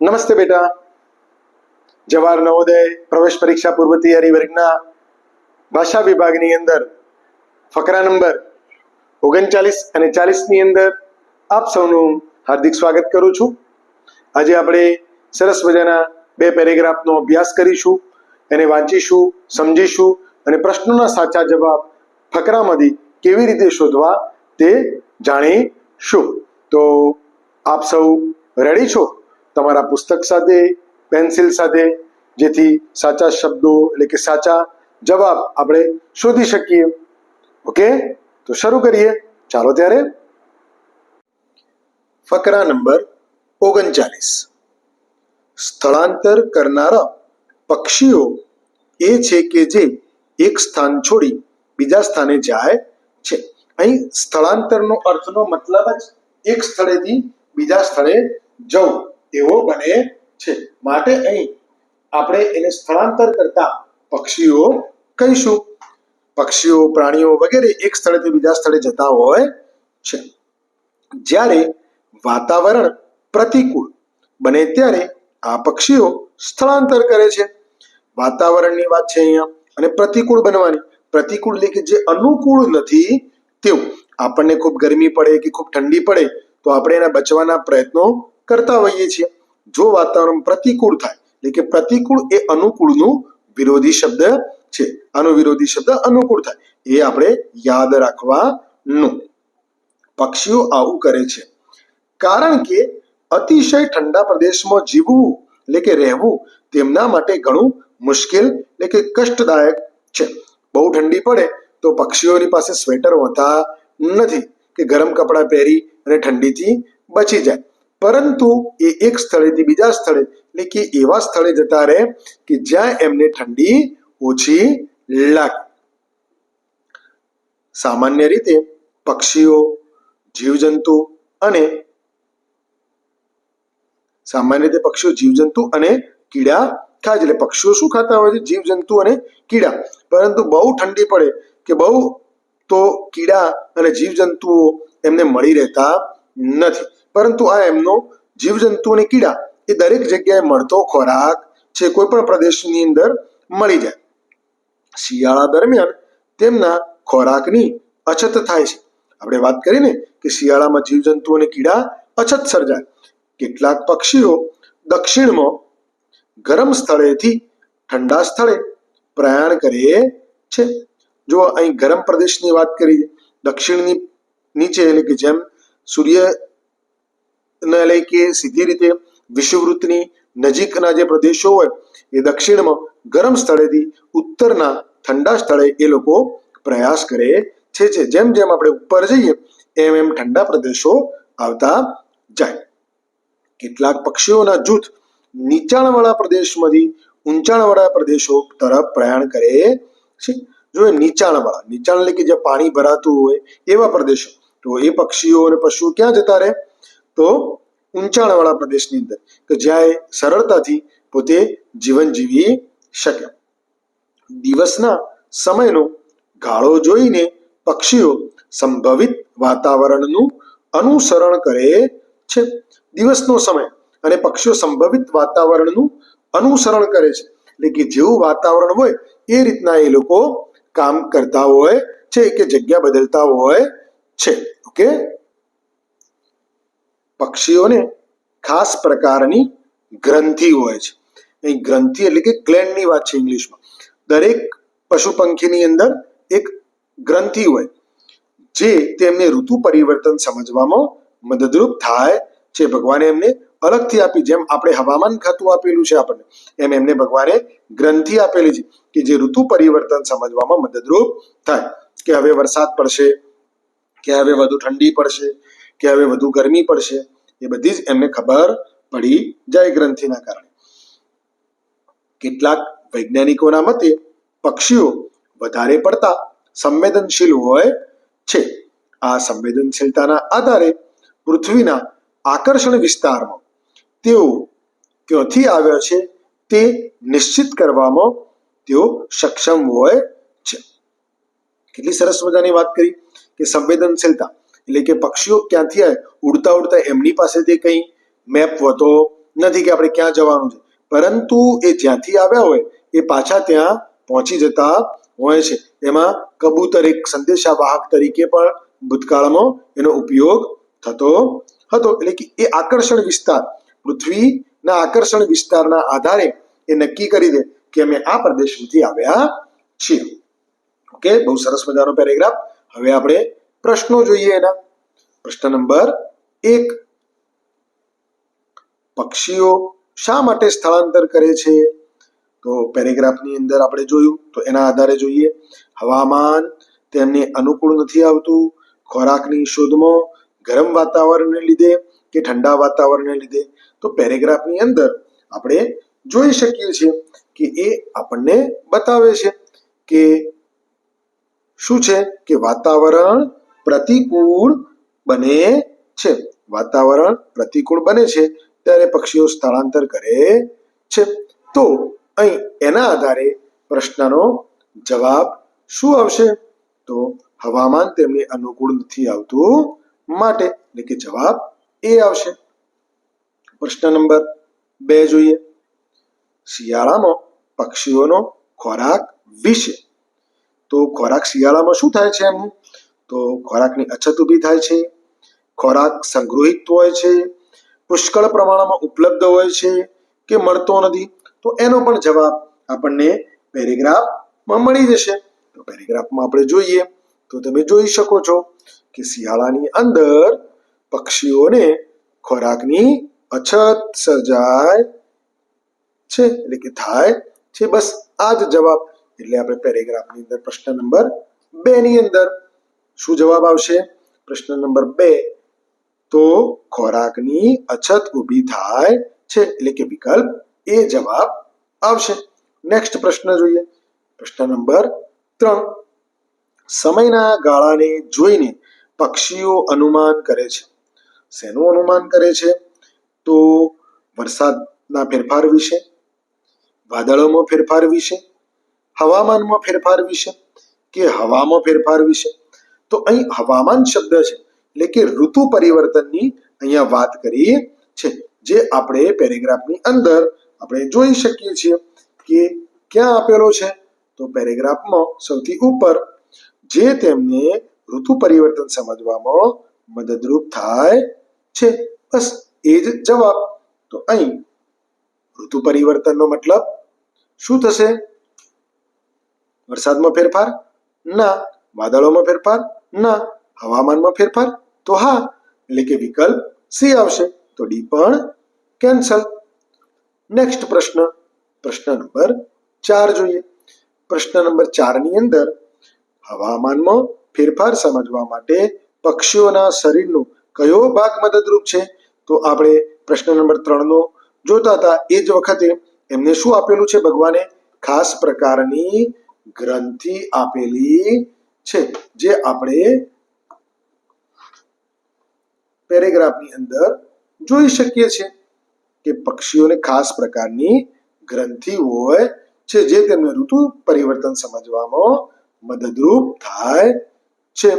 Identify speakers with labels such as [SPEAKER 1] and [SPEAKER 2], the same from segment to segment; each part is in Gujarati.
[SPEAKER 1] નમસ્તે બેટા. જવાહર નવોદય પ્રવેશ પરીક્ષા પૂર્વ તૈયારી વર્ગના ભાષા વિભાગની અંદર ફકરા નંબર ઓગણચાલીસ અને ચાલીસની અંદર આપ સૌનું હાર્દિક સ્વાગત કરું છું. આજે આપણે સરસ મજાના બે પેરેગ્રાફનો અભ્યાસ કરીશું, એને વાંચીશું, સમજીશું અને પ્રશ્નોના સાચા જવાબ ફકરામાંથી કેવી રીતે શોધવા તે જાણીશું. તો આપ સૌ રેડી છો? તમારા પુસ્તક સાથે, પેન્સિલ સાથે, જેથી સાચા શબ્દો એટલે કે સાચા જવાબ આપણે શોધી શકીએ. ઓકે? તો શરૂ કરીએ. ચાલો ત્યારે. ફકરા નંબર ઓગણચાલીસ. સ્થળાંતર કરનારા પક્ષીઓ એ છે કે જે એક સ્થાન છોડી બીજા સ્થાને જાય છે. અહીં સ્થળાંતરનો અર્થનો મતલબ જ એક સ્થળેથી બીજા સ્થળે જવું. એવો બને છે. માટે અહીં આપણે એને સ્થળાંતર કરતા પક્ષીઓ કહીશું. પક્ષીઓ, પ્રાણીઓ વગેરે એક સ્થળેથી બીજા સ્થળે જતા હોય છે. જ્યારે વાતાવરણ પ્રતિકૂળ બને ત્યારે આ પક્ષીઓ સ્થળાંતર કરે છે. વાતાવરણની વાત છે અહીંયા. અને પ્રતિકૂળ બનવાની. પ્રતિકૂળ એટલે કે જે અનુકૂળ નથી તેવું આપણને ખૂબ ગરમી પડે કે ખૂબ ઠંડી પડે તો આપણે એના બચવાના પ્રયત્નો કરતા હોઈએ છીએ. જો વાતાવરણ પ્રતિકૂળ થાય, એટલે કે પ્રતિકૂળ એ અનુકૂળનું વિરોધી શબ્દ છે. આનો વિરોધી શબ્દ અનુકૂળ થાય. એ આપણે યાદ રાખવાનું. પક્ષીઓ આવું કરે છે. કારણ કે અતિશય ઠંડા પ્રદેશમાં જીવવું, એટલે કે રહેવું, તેમના માટે ઘણું મુશ્કેલ, એટલે કે કષ્ટદાયક છે. બહુ ઠંડી પડે તો પક્ષીઓની પાસે સ્વેટર હોતા નથી, કે ગરમ કપડાં પહેરી અને ઠંડીથી બચી જાય. પરંતુ એ એક સ્થળેથી બીજા સ્થળે, એટલે કે એવા સ્થળે જતા રહે કે જ્યાં એમને ઠંડી ઓછી લાગે. સામાન્ય રીતે પક્ષીઓ, જીવજંતુ અને સામાન્ય રીતે પક્ષીઓ, જીવજંતુ અને કીડા ખાય છે. એટલે પક્ષીઓ શું ખાતા હોય છે? જીવજંતુ અને કીડા. પરંતુ બહુ ઠંડી પડે કે બહુ તો કીડા અને જીવજંતુઓ એમને મળી રહેતા નથી. પરંતુ આ એમનો જીવજંતુ અને કીડા એ દરેક જગ્યાએ મળતો ખોરાક છે, કોઈ પણ પ્રદેશની અંદર મળી જાય. શિયાળા દરમિયાન તેમના ખોરાકની અછત થાય છે. આપણે વાત કરીને કે શિયાળામાં જીવજંતુ અને કીડા અછત સર્જાય. કેટલાક પક્ષીઓ દક્ષિણમાં ગરમ સ્થળેથી ઠંડા સ્થળે પ્રયાણ કરે છે. જો અહીં ગરમ પ્રદેશની વાત કરી દક્ષિણની નીચે એટલે કે જેમ સૂર્ય ને એટલે કે સીધી રીતે વિષુવવૃત્તની નજીકના જે પ્રદેશો હોય એ દક્ષિણમાં ગરમ સ્થળેથી ઉત્તરના ઠંડા સ્થળે એ લોકો પ્રયાસ કરે છે છે. જેમ જેમ આપણે ઉપર જઈએ, એમ એમ ઠંડા પ્રદેશો આવતા જાય. કેટલાક પક્ષીઓના જૂથ નીચાણવાળા પ્રદેશમાંથી ઊંચાણવાળા પ્રદેશો તરફ પ્રયાણ કરે છે. જો એ નીચાણવાળા, નીચાણ એટલે કે જે પાણી ભરાતું હોય એવા પ્રદેશો, તો એ પક્ષીઓ અને પશુઓ ક્યાં જતા રહે? તો ઊંચાણવાળા પ્રદેશની અંદર કે જ્યાં એ સરળતાથી પોતે જીવન જીવી શકે. દિવસના સમયનો ગાળો જોઈને પક્ષીઓ સંભવિત વાતાવરણનું અનુસરણ કરે છે. દિવસનો સમય અને પક્ષીઓ સંભવિત વાતાવરણનું અનુસરણ કરે છે. એટલે કે જેવું વાતાવરણ હોય એ રીતના એ લોકો કામ કરતા હોય છે કે જગ્યા બદલતા હોય છે. ઓકે? પક્ષીઓને ખાસ પ્રકારની ગ્રંથિ હોય છે. અહીં ગ્રંથિ એટલે કે ગ્લેન્ડની વાત છે ઇંગ્લિશમાં. દરેક પશુ પંખીની અંદર એક ગ્રંથિ હોય, જે તેમને ઋતુ પરિવર્તન સમજવામાં મદદરૂપ થાય છે. ભગવાને એમને અલગથી આપી, જેમ આપણે હવામાન ખાતું આપેલું છે આપણને, એમ એમને ભગવાને ગ્રંથિ આપેલી છે કે જે ઋતુ પરિવર્તન સમજવામાં મદદરૂપ થાય. કે હવે વરસાદ પડશે, કે હવે વધુ ઠંડી પડશે કે હવે વધુ ગરમી પડશે, એ બધી જ એમને ખબર પડી જાય ગ્રંથિના કારણે. કેટલાક વૈજ્ઞાનિકોના મતે પક્ષીઓ વધારે પડતા સંવેદનશીલ હોય છે. આ સંવેદનશીલતાના આધારે પૃથ્વીના આકર્ષણ વિસ્તારમાં તેઓ ક્યાંથી આવ્યો છે તે નિશ્ચિત કરવામાં તેઓ સક્ષમ હોય છે. કેટલી સરસ મજાની વાત કરી કે સંવેદનશીલતા. એટલે કે પક્ષીઓ ક્યાંથી આવે? ઉડતા ઉડતા એમની પાસેથી કંઈ મેપ હોતો નથી કે આપણે ક્યાં જવાનું છે. પરંતુ એ જ્યાંથી આવ્યા હોય, એ પાછા ત્યાં પહોંચી જતા હોય છે. એમાં કબૂતર એક સંદેશાવાહક તરીકે પણ ભૂતકાળમાં એનો ઉપયોગ થતો હતો. એટલે કે એ આકર્ષણ વિસ્તાર, પૃથ્વીના આકર્ષણ વિસ્તારના આધારે એ નક્કી કરી દે કે અમે આ પ્રદેશમાંથી આવ્યા છીએ. ઓકે? બહુ સરસ મજાનો પેરેગ્રાફ. હવે આપણે પ્રશ્નો જોઈએ એના. પ્રશ્ન નંબર એક. પક્ષીઓ શા માટે સ્થળાંતર કરે છે? તો પેરેગ્રાફની અંદર આપણે જોયું, તો એના આધારે જોઈએ. હવામાન તેમને અનુકૂળ નથી આવતું. ખોરાકની શોધમાં ગરમ વાતાવરણને લીધે કે ઠંડા વાતાવરણને લીધે? તો પેરેગ્રાફની અંદર આપણે જોઈ શકીએ છીએ કે એ આપણને બતાવે છે કે શું છે? કે વાતાવરણ પ્રતિકૂળ બને છે. વાતાવરણ પ્રતિકૂળ બને છે ત્યારે પક્ષીઓ સ્થળાંતર કરે છે. તો અહીં એના આધારે પ્રશ્નનો જવાબ શું આવશે? તો હવામાન તેમને અનુકૂળ નથી આવતું માટે એટલે કે જવાબ એ આવશે. પ્રશ્ન નંબર બે જોઈએ. શિયાળામાં પક્ષીઓનો ખોરાક વિશે. તો ખોરાક શિયાળામાં શું થાય છે એમનું તો ખોરાકની અછત ઊભી થાય છે. ખોરાક સંગ્રહિત હોય છે. પુષ્કળ પ્રમાણમાં ઉપલબ્ધ હોય છે કે મળતો નથી. તો એનો પણ જવાબ આપણને પેરેગ્રાફમાં મળી જશે. તો પેરેગ્રાફમાં આપણે જોઈએ તો તમે જોઈ શકો છો કે શિયાળાની અંદર પક્ષીઓને ખોરાકની અછત સર્જાય છે. એટલે કે થાય છે. બસ આ જ જવાબ. એટલે આપણે પેરેગ્રાફની અંદર પ્રશ્ન નંબર બે ની અંદર શું જવાબ આવશે? પ્રશ્ન નંબર બે, તો ખોરાકની અછત ઊભી થાય છે, એટલે કે વિકલ્પ એ જવાબ આવશે. નેક્સ્ટ પ્રશ્ન જોઈએ. પ્રશ્ન નંબર ત્રણ, સમયના ગાળાને જોઈને પક્ષીઓ અનુમાન કરે છે. શેનું અનુમાન કરે છે? તો વરસાદના ફેરફાર વિશે, વાદળોમાં ફેરફાર વિશે, હવામાનમાં ફેરફાર વિશે કે હવામાં ફેરફાર વિશે? તો અહીં હવામાન શબ્દ છે. એટલે કે ઋતુ પરિવર્તનની અહીંયા વાત કરી છે. જે આપણે પેરેગ્રાફની અંદર આપણે જોઈ શકીએ છીએ કે ક્યાં આપેલો છે. તો પેરેગ્રાફમાં સૌથી ઉપર જે તેમને ઋતુ પરિવર્તન સમજવામાં મદદરૂપ થાય છે. બસ એ જ જવાબ. તો અહીં ઋતુ પરિવર્તનનો મતલબ શું થશે? વરસાદમાં ફેરફાર? ના. વાદળોમાં ફેરફાર? ના, હવામાનમાં ફેરફાર? તો હા, એટલે કે વિકલ્પ સી આવશે. તો ડી પણ કેન્સલ. નેક્સ્ટ પ્રશ્ન. પ્રશ્ન નંબર ચાર જોઈએ. પ્રશ્ન નંબર ચારની અંદર હવામાનમાં ફેરફાર સમજવા માટે પક્ષીઓના શરીરનો કયો ભાગ મદદરૂપ છે? તો આપણે પ્રશ્ન નંબર ત્રણનો જોતા હતા. એ જ વખતે એમને શું આપેલું છે ભગવાને? ખાસ પ્રકારની ગ્રંથિ આપેલી છે. જે આપણે પેરેગ્રાફની અંદર જોઈ શકીએ છીએ કે પક્ષીઓને ખાસ પ્રકારની ગ્રંથિ હોય છે જે તેમને ઋતુ પરિવર્તન સમજવામાં મદદરૂપ થાય છે.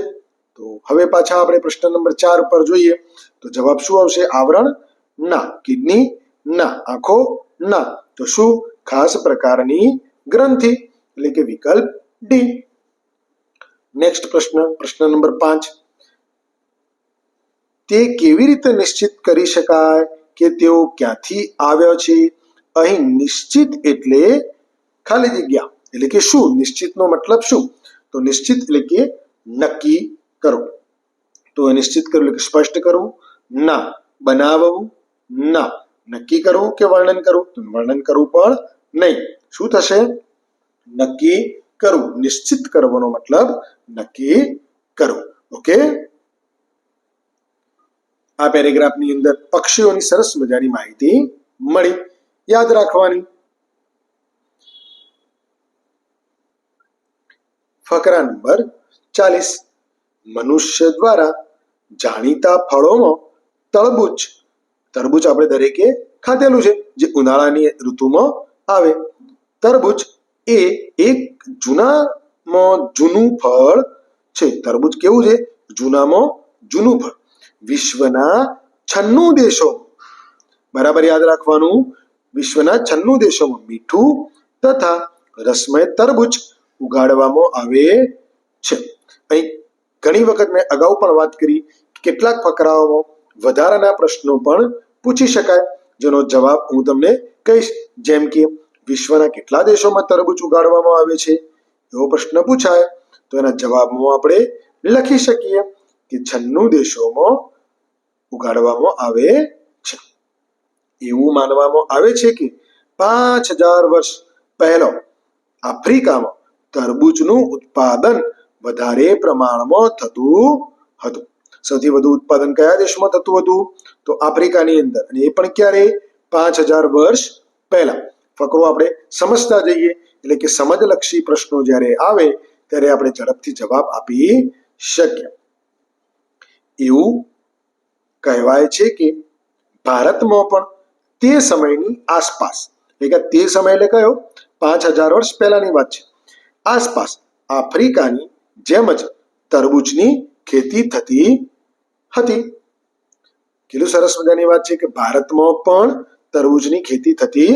[SPEAKER 1] તો હવે પાછા આપણે પ્રશ્ન નંબર ચાર પર જોઈએ. તો જવાબ શું આવશે? આવરણ? ના. કિડની? ના. આંખો? ના. તો શું? ખાસ પ્રકારની ગ્રંથિ, એટલે કે વિકલ્પ ડી. નેક્સ્ટ પ્રશ્ન પ્રશ્ન નંબર પાંચ તે કેવી રીતે નિશ્ચિત કરી શકાય કે તેઓ ક્યાંથી આવ્યા છે? અહીં નિશ્ચિત એટલે ખાલી જગ્યા, એટલે કે શું? નિશ્ચિતનો મતલબ શું? તો નિશ્ચિત એટલે કે નક્કી કરવું તો એ નિશ્ચિત કરવું એટલે કે સ્પષ્ટ કરવું ના, બનાવવું. ના, નક્કી કરવું કે વર્ણન કરવું? તો વર્ણન કરવું પણ નહીં. શું થશે? નક્કી કરવું નિશ્ચિત કરવાનો મતલબ નક્કી કરવું ઓકે આ પેરેગ્રાફની અંદર પક્ષીઓની સરસ મજાની માહિતી મળી યાદ રાખવાની ફકરા નંબર ચાલીસ મનુષ્ય દ્વારા જાણીતા ફળોમાં તરબૂચ તરબૂચ આપણે દરેકે ખાધેલું છે જે ઉનાળાની ઋતુમાં આવે। તરબૂચ એ એક જૂનામાં જૂનું ફળ છે. તરબૂચ કેવું છે? જૂનામાં જૂનું ફળ. વિશ્વના છન્નું દેશો. બરાબર યાદ રાખવાનું. વિશ્વના છન્નું દેશોમાં મીઠું તથા રસમય તરબૂચ ઉગાડવામાં આવે છે. અહીં ઘણી વખત મેં અગાઉ પણ વાત કરી કેટલાક ફકરાઓમાં વધારાના પ્રશ્નો પણ પૂછી શકાય, જેનો જવાબ હું તમને કહીશ. જેમ કે વિશ્વના કેટલા દેશોમાં તરબૂચ ઉગાડવામાં આવે છે? એવો પ્રશ્ન પૂછાય. તો એના જવાબમાં આપણે લખી શકીએ કે છન્નું દેશોમાં ઉગાડવામાં આવે છે. એવું માનવામાં આવે છે કે પાંચ હજાર વર્ષ પહેલો આફ્રિકામાં તરબૂચનું ઉત્પાદન વધારે પ્રમાણમાં થતું હતું. સૌથી વધુ ઉત્પાદન કયા દેશમાં થતું હતું? તો આફ્રિકાની અંદર. અને એ પણ ક્યારે? પાંચ હજાર વર્ષ પહેલા. ફકરો આપણે સમજતા જઈએ. એટલે કે સમજલક્ષી પ્રશ્નો જ્યારે આવે, ત્યારે આપણે ઝડપથી જવાબ આપી શકીએ. એવું કહેવાય છે કે ભારતમાં પણ તે સમયની આસપાસ, એટલે કે તે સમય એટલે કયો? પાંચ હજાર વર્ષ પહેલાની વાત છે. આસપાસ આફ્રિકાની જેમ જ તરબૂચની ખેતી થતી હતી. કેટલું સરસ મજાની વાત છે કે ભારતમાં પણ તરબૂચની ખેતી થતી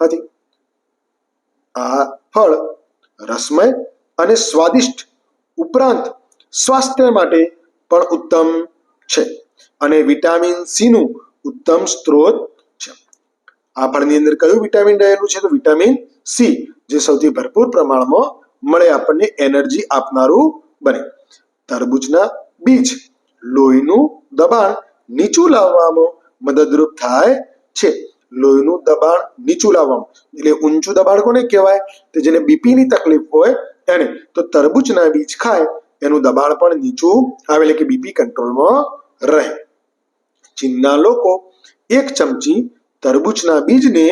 [SPEAKER 1] હતી આ ફળ રસમય અને સ્વાદિષ્ટ ઉપરાંત સ્વાસ્થ્ય માટે પણ ઉત્તમ છે અને વિટામિન સી નું ઉત્તમ સ્ત્રોત છે. આ ફળની અંદર કયું વિટામિન રહેલું છે? તો વિટામિન સી, જે સૌથી ભરપૂર પ્રમાણમાં મળે આપણને એનર્જી આપનારું બને. તરબૂચના બીજ, લોહીનું દબાણ નીચું લાવવામાં મદદરૂપ થાય છે. લોહીનું દબાણ નીચું લાવવામાં. એટલે ઊંચું દબાણ કોને કહેવાય? તો જેને બીપીની તકલીફ હોય એને. તો તરબૂચના બીજ ખાય, એનું દબાણ પણ નીચું આવે, એટલે કે બીપી કંટ્રોલમાં રહે. ચીનના લોકો એક ચમચી તરબૂચના બીજને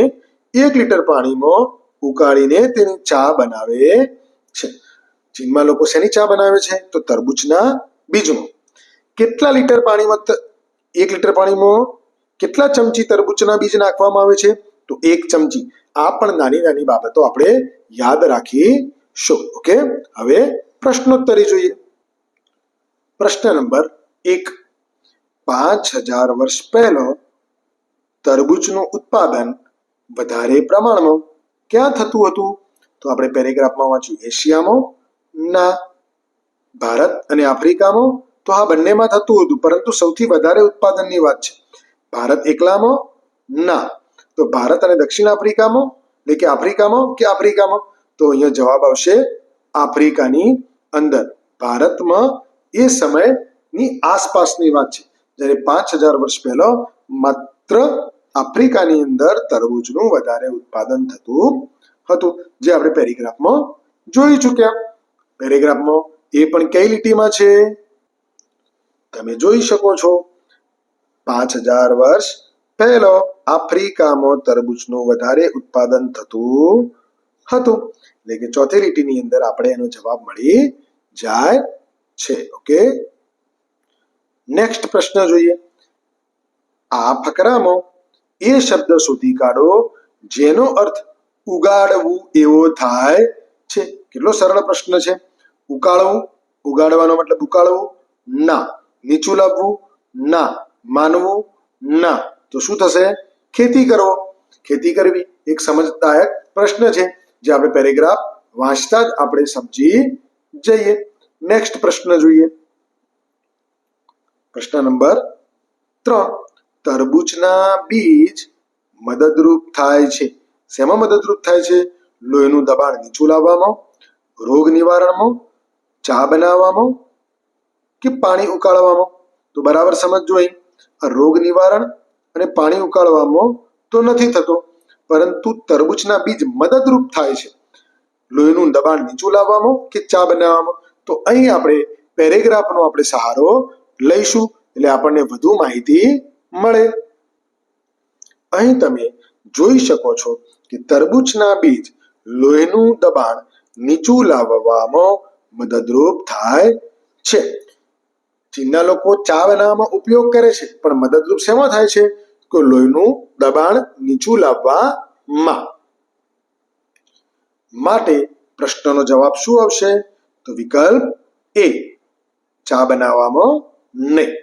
[SPEAKER 1] એક લીટર પાણીમાં ઉકાળીને તેની ચા બનાવે છે. ચીનમાં લોકો શેની ચા બનાવે છે? તો તરબૂચના બીજમાં. કેટલા લીટર પાણીમાં એક લીટર પાણીમાં કેટલા ચમચી તરબૂચના બીજ નાખવામાં આવે છે? તો એક ચમચી. આ પણ નાની નાની બાબતો આપણે યાદ રાખીશું ઓકે? હવે પ્રશ્નોત્તરી જોઈએ. પ્રશ્ન નંબર એક. પાંચ હજાર વર્ષ પહેલો તરબૂચનું ઉત્પાદન વધારે પ્રમાણમાં ક્યાં થતું હતું? તો આપણે પેરેગ્રાફમાં વાંચ્યું, એશિયામાં, ના, ભારત અને આફ્રિકામાં. તો આ બંનેમાં થતું હતું, પરંતુ સૌથી વધારે ઉત્પાદનની વાત છે. ભારત એકલામાં? ના. તો ભારત અને દક્ષિણ આફ્રિકામાં? એટલે કે આફ્રિકામાં કે આફ્રિકામાં? તો અહીંયા જવાબ આવશે આફ્રિકાની અંદર. ભારતમાં એ સમયની આસપાસની વાત છે. જ્યારે પાંચ હજાર વર્ષ પહેલો માત્ર આફ્રિકાની અંદર તરબૂચનું વધારે ઉત્પાદન થતું હતું. જે આપણે પેરેગ્રાફમાં જોઈ ચૂક્યા. પેરેગ્રાફમાં એ પણ કઈ લીટીમાં છે? તમે જોઈ શકો છો. પાંચ હજાર વર્ષ પહેલો આફ્રિકામાં તરબૂચનું વધારે ઉત્પાદન થતું હતું. એટલે કે ચોથી લીટીની અંદર આપણે એનો જવાબ મળી જાય છે. ઓકે? નેક્સ્ટ પ્રશ્ન જોઈએ. આ ફકરામાં એ શબ્દ શોધી કાઢો જેનો અર્થ ઉગાડવું એવો થાય છે. કેટલો સરળ પ્રશ્ન છે. ઉકાળવું, ઉગાડવાનો મતલબ ઉકાળવું? ના. નીચું લાવવું? ના. માનવું ના. તો શું થશે? ખેતી કરવો ખેતી કરવી એક સમજદાયક પ્રશ્ન છે, જે આપણે પેરેગ્રાફ વાંચતા જ આપણે સમજી જઈએ. નેક્સ્ટ પ્રશ્ન જોઈએ. પ્રશ્ન નંબર ત્રણ. તરબૂચના બીજ મદદરૂપ થાય છે. શેમાં મદદરૂપ થાય છે? લોહીનું દબાણ નીચું લાવવામાં, રોગ નિવારણમાં, ચા બનાવવામાં કે પાણી ઉકાળવામાં? તો બરાબર સમજજો અહીં. રોગ નિવારણ અને પાણી ઉકાળવામાં તો નથી થતો, પરંતુ તરબૂચના બીજ મદદરૂપ થાય છે. લોહીનું દબાણ નીચું લાવવામાં કે ચા બનાવવામાં? તો અહીં આપણે પેરેગ્રાફનો આપણે સહારો લઈશું, એટલે આપણને વધુ માહિતી મળે. અહીં તમે જોઈ શકો છો કે તરબૂચના બીજ લોહીનું દબાણ નીચું લાવવામાં મદદરૂપ થાય છે. ચીનના લોકો ચા બનાવવામાં ઉપયોગ કરે છે, પણ મદદરૂપ શેમાં થાય છે? કે લોહીનું દબાણ નીચું લાવવામાં. માટે પ્રશ્નનો જવાબ શું આવશે? તો વિકલ્પ એ, ચા બનાવવામાં નહીં.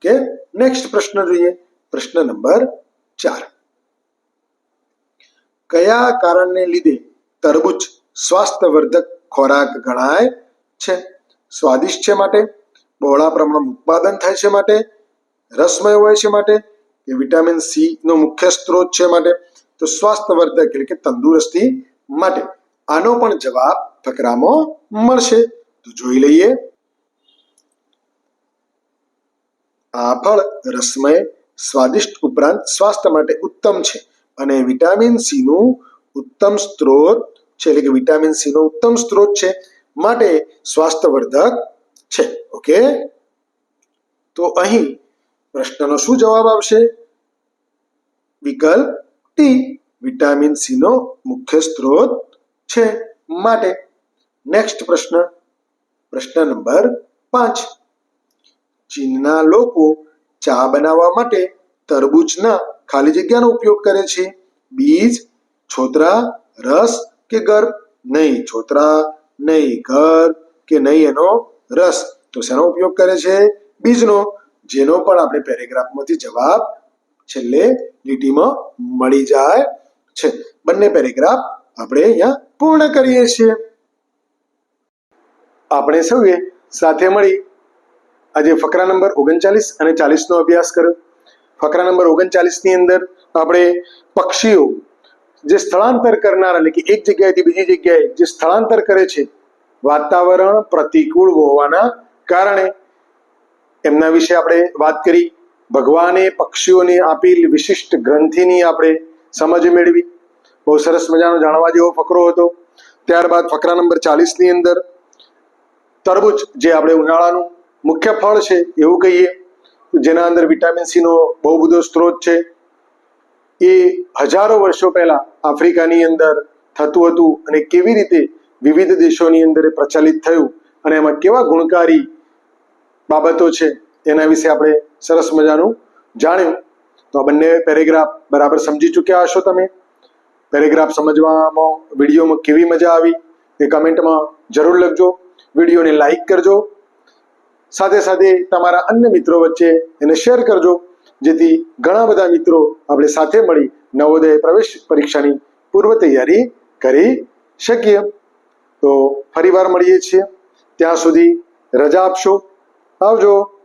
[SPEAKER 1] કે નેક્સ્ટ પ્રશ્ન જોઈએ. પ્રશ્ન નંબર ચાર. કયા કારણને લીધે તરબૂચ સ્વાસ્થ્યવર્ધક ખોરાક ગણાય છે? સ્વાદિષ્ટ છે માટે? બહોળા પ્રમાણમાં ઉત્પાદન થાય છે માટે, રસમય હોય છે માટે, કે વિટામિન સી નો મુખ્ય સ્ત્રોત છે માટે, તો સ્વાસ્થ્યવર્ધક એટલે કે તંદુરસ્તી માટે. આનો પણ જવાબ ફકરામાં મળશે. તો જોઈ લઈએ. આ ફળ રસમય, સ્વાદિષ્ટ ઉપરાંત સ્વાસ્થ્ય માટે ઉત્તમ છે. અને વિટામિન સી નું ઉત્તમ સ્ત્રોત છે, એટલે કે વિટામિન સી નો ઉત્તમ સ્ત્રોત છે, માટે સ્વાસ્થ્યવર્ધક છે. ઓકે? તો અહીં પ્રશ્નનો શું જવાબ આવશે? વિકલ્પ ટી, વિટામિન સી નો મુખ્ય સ્ત્રોત છે માટે. નેક્સ્ટ પ્રશ્ન. પ્રશ્ન નંબર પાંચ. ચીનના લોકો ચા બનાવવા માટે તરબૂચના ખાલી જગ્યાનો ઉપયોગ કરે છે. બીજ, છોતરા, રસ કે ગર્ભ નહીં, છોતરા, નહીં, ઘર કે નહીં એનો રસ. તો શેનો ઉપયોગ કરે છે? બીજનો, જેનો પણ આપણે પેરેગ્રાફમાંથી જવાબ છેલ્લે લીટીમાં મળી જાય છે. બંને પેરેગ્રાફ આપણે અહીંયા પૂર્ણ કરીએ છીએ. આપણે સૌએ સાથે મળી આજે ફકરા નંબર ઓગણચાલીસ અને ચાલીસનો અભ્યાસ કર્યો. ફકરા નંબર ઓગણચાલીસની અંદર આપણે પક્ષીઓ જે સ્થળાંતર કરનાર એટલે કે એક જગ્યાએથી બીજી જગ્યાએ જે સ્થળાંતર કરે છે વાતાવરણ પ્રતિકૂળ હોવાના કારણે એમના વિશે આપણે વાત કરી. ભગવાને પક્ષીઓને આપેલ વિશિષ્ટ ગ્રંથિની આપણે સમજ મેળવી. બહુ સરસ મજાનો જાણવા જેવો ફકરો હતો. ત્યારબાદ ફકરા નંબર ચાલીસની અંદર તરબૂચ જે આપણે ઉનાળાનું મુખ્ય ફળ છે એવું કહીએ, જેના અંદર વિટામિન સી નો બહુ બધો સ્ત્રોત છે. એ હજારો વર્ષો પહેલા આફ્રિકાની અંદર થતું હતું અને કેવી રીતે વિવિધ દેશોની અંદર પ્રચલિત થયું અને એમાં કેવા ગુણકારી બાબતો છે એના વિશે આપણે સરસ મજાનું જાણ્યું. તો આ બંને પેરેગ્રાફ બરાબર સમજી ચૂક્યા હશો તમે? પેરેગ્રાફ સમજવામાં, વિડીયોમાં કેવી મજા આવી એ કમેન્ટમાં જરૂર લખજો. વિડીયોને લાઈક કરજો. સાથે સાથે તમારા અન્ય મિત્રો વચ્ચે એને શેર કરજો, જેથી ઘણા બધા મિત્રો આપણે સાથે મળી નવોદય પ્રવેશ પરીક્ષાની પૂર્વ તૈયારી કરી શકીએ. તો ફરીવાર મળીએ છીએ. ત્યાં સુધી રજા આપશો. આવજો.